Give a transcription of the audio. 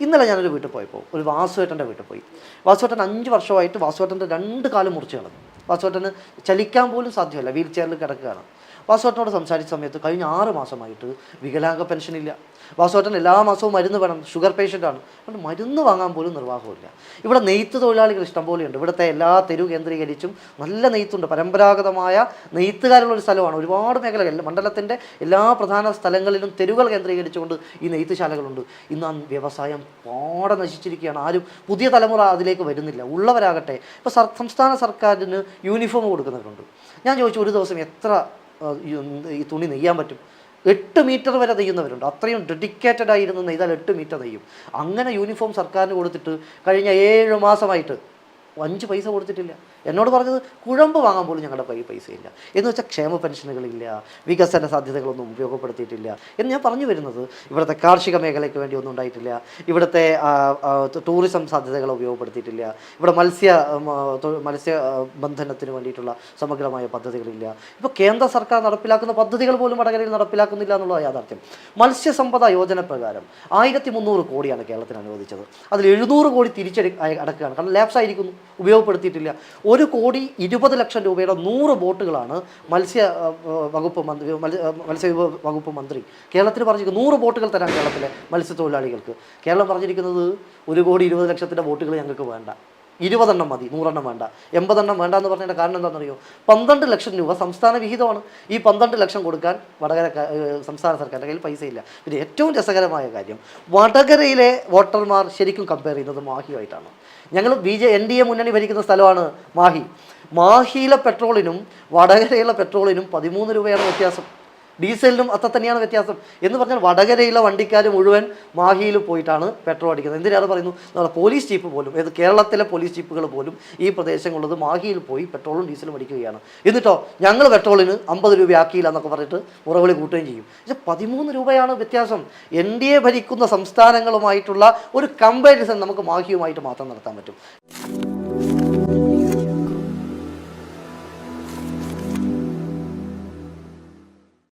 ഇന്നലെ ഞാനൊരു വീട്ടിൽ പോയപ്പോൾ ഒരു വാസുവേട്ടന്റെ വീട്ടിൽ പോയി. വാസുവേട്ടൻ അഞ്ച് വർഷമായിട്ട് വാസുവേട്ടന്റെ രണ്ട് കാലം മുറിച്ച് കളഞ്ഞു വാസുവേട്ടന് ചലിക്കാൻ പോലും സാധ്യമല്ല വീൽ ചെയറിൽ കിടക്കുകയാണ്. വാസുവേട്ടനോട് സംസാരിച്ച സമയത്ത് കഴിഞ്ഞ ആറ് മാസമായിട്ട് വികലാംഗ പെൻഷൻ ഇല്ല വാസുവേട്ടൻ എല്ലാ മാസവും മരുന്ന് വേണം ഷുഗർ പേഷ്യന്റാണ്. അതുകൊണ്ട് മരുന്ന് വാങ്ങാൻ പോലും നിർവാഹമില്ല ഇവിടെ നെയ്ത്ത് തൊഴിലാളികൾ ഇഷ്ടംപോലെയുണ്ട് ഇവിടുത്തെ എല്ലാ തെരുവ് കേന്ദ്രീകരിച്ചും നല്ല നെയ്ത്തുണ്ട്. പരമ്പരാഗതമായ നെയ്ത്തുകാരുള്ള ഒരു സ്ഥലമാണ്. ഒരുപാട് മേഖലകൾ മണ്ഡലത്തിന്റെ എല്ലാ പ്രധാന സ്ഥലങ്ങളിലും തെരുവുകൾ കേന്ദ്രീകരിച്ചുകൊണ്ട് ഈ നെയ്ത്തുശാലകളുണ്ട്. ഇന്ന് ആ വ്യവസായം പാടെ നശിച്ചിരിക്കുകയാണ്. ആരും പുതിയ തലമുറ അതിലേക്ക് വരുന്നില്ല. ഉള്ളവരാകട്ടെ. ഇപ്പോൾ സംസ്ഥാന സർക്കാരിന് യൂണിഫോം കൊടുക്കുന്നവരുണ്ട്. ഞാൻ ചോദിച്ചു ഒരു ദിവസം എത്ര ഈ- തുണി നെയ്യാൻ പറ്റും. എട്ട് മീറ്റർ വരെ നെയ്യുന്നവരുണ്ട്. അത്രയും ഡെഡിക്കേറ്റഡ് ആയിരുന്നു നെയ്താൽ എട്ട് മീറ്റർ നെയ്യും. അങ്ങനെ യൂണിഫോം സർക്കാരിന് കൊടുത്തിട്ട് കഴിഞ്ഞ ഏഴ് മാസമായിട്ട് അഞ്ച് പൈസ കൊടുത്തിട്ടില്ല. എന്നോട് പറഞ്ഞത് കുഴമ്പ് വാങ്ങാൻ പോലും ഞങ്ങളുടെ കയ്യിൽ പൈസയില്ല എന്ന് വെച്ചാൽ ക്ഷേമ പെൻഷനുകളില്ല വികസന സാധ്യതകളൊന്നും ഉപയോഗപ്പെടുത്തിയിട്ടില്ല. എന്ന് ഞാൻ പറഞ്ഞു വരുന്നത് ഇവിടുത്തെ കാർഷിക മേഖലയ്ക്ക് വേണ്ടി ഒന്നും ഉണ്ടായിട്ടില്ല. ഇവിടുത്തെ ടൂറിസം സാധ്യതകൾ ഉപയോഗപ്പെടുത്തിയിട്ടില്ല. ഇവിടെ മത്സ്യ മത്സ്യ ബന്ധനത്തിന് വേണ്ടിയിട്ടുള്ള സമഗ്രമായ പദ്ധതികളില്ല. ഇപ്പോൾ കേന്ദ്ര സർക്കാർ നടപ്പിലാക്കുന്ന പദ്ധതികൾ പോലും വടകരയിൽ നടപ്പിലാക്കുന്നില്ല എന്നുള്ള യാഥാർത്ഥ്യം. മത്സ്യസമ്പദ യോജന പ്രകാരം ആയിരത്തി മുന്നൂറ് കോടിയാണ് കേരളത്തിന് അനുവദിച്ചത്. അതിൽ എഴുന്നൂറ് കോടി തിരിച്ചടി അടക്കുകയാണ്. കാരണം ലാപ്സ് ആയിരിക്കുന്നു ഉപയോഗപ്പെടുത്തിയിട്ടില്ല. ഒരു കോടി ഇരുപത് ലക്ഷം രൂപയുടെ നൂറ് ബോട്ടുകളാണ് മത്സ്യ വകുപ്പ് മന്ത്രി മത്സ്യ വകുപ്പ് മന്ത്രി കേരളത്തിന് പറഞ്ഞിരിക്കുന്നത് നൂറ് ബോട്ടുകൾ തരാം കേരളത്തിലെ മത്സ്യത്തൊഴിലാളികൾക്ക്. കേരളം പറഞ്ഞിരിക്കുന്നത് ഒരു കോടി ഇരുപത് ലക്ഷത്തിന്റെ ബോട്ടുകൾ ഞങ്ങൾക്ക് വേണ്ട. ഇരുപതെണ്ണം മതി നൂറെണ്ണം വേണ്ട. എൺപതെണ്ണം വേണ്ട എന്ന് പറഞ്ഞതിന്റെ കാരണം എന്താണെന്നറിയോ? പന്ത്രണ്ട് ലക്ഷം രൂപ സംസ്ഥാന വിഹിതമാണ്. ഈ പന്ത്രണ്ട് ലക്ഷം കൊടുക്കാൻ വടകര സംസ്ഥാന സർക്കാരിന്റെ കയ്യിൽ പൈസയില്ല. പിന്നെ ഏറ്റവും രസകരമായ കാര്യം വടകരയിലെ വോട്ടർമാർ ശരിക്കും കമ്പയർ ചെയ്യുന്നത് മാഹിയുമായിട്ടാണ്. ഞങ്ങൾ B J N D A മുന്നണി ഭരിക്കുന്ന സ്ഥലമാണ് മാഹി. മാഹിയിലെ പെട്രോളിനും വടകരയിലെ പെട്രോളിനും പതിമൂന്ന് രൂപയാണ് വ്യത്യാസം. ഡീസലിനും അത്ര തന്നെയാണ് വ്യത്യാസം. എന്ന് പറഞ്ഞാൽ വടകരയിലെ വണ്ടിക്കാർ മുഴുവൻ മാഹിയിൽ പോയിട്ടാണ് പെട്രോൾ അടിക്കുന്നത്. എന്തിനാണ് പറയുന്നു? നമ്മുടെ പോലീസ് ജീപ്പ് പോലും ഏത് കേരളത്തിലെ പോലീസ് ജീപ്പുകൾ പോലും ഈ പ്രദേശങ്ങളുള്ളത് മാഹിയിൽ പോയി പെട്രോളും ഡീസലും അടിക്കുകയാണ്. എന്നിട്ടോ ഞങ്ങൾ പെട്രോളിന് അമ്പത് രൂപ ആക്കിയില്ല എന്നൊക്കെ പറഞ്ഞിട്ട് ഉറവിളി കൂട്ടുകയും ചെയ്യും. പക്ഷേ പതിമൂന്ന് രൂപയാണ് വ്യത്യാസം. എൻ ഡി എ ഭരിക്കുന്ന സംസ്ഥാനങ്ങളുമായിട്ടുള്ള ഒരു കമ്പാരിസൺ നമുക്ക് മാഹിയുമായിട്ട് മാത്രം നടത്താൻ പറ്റും.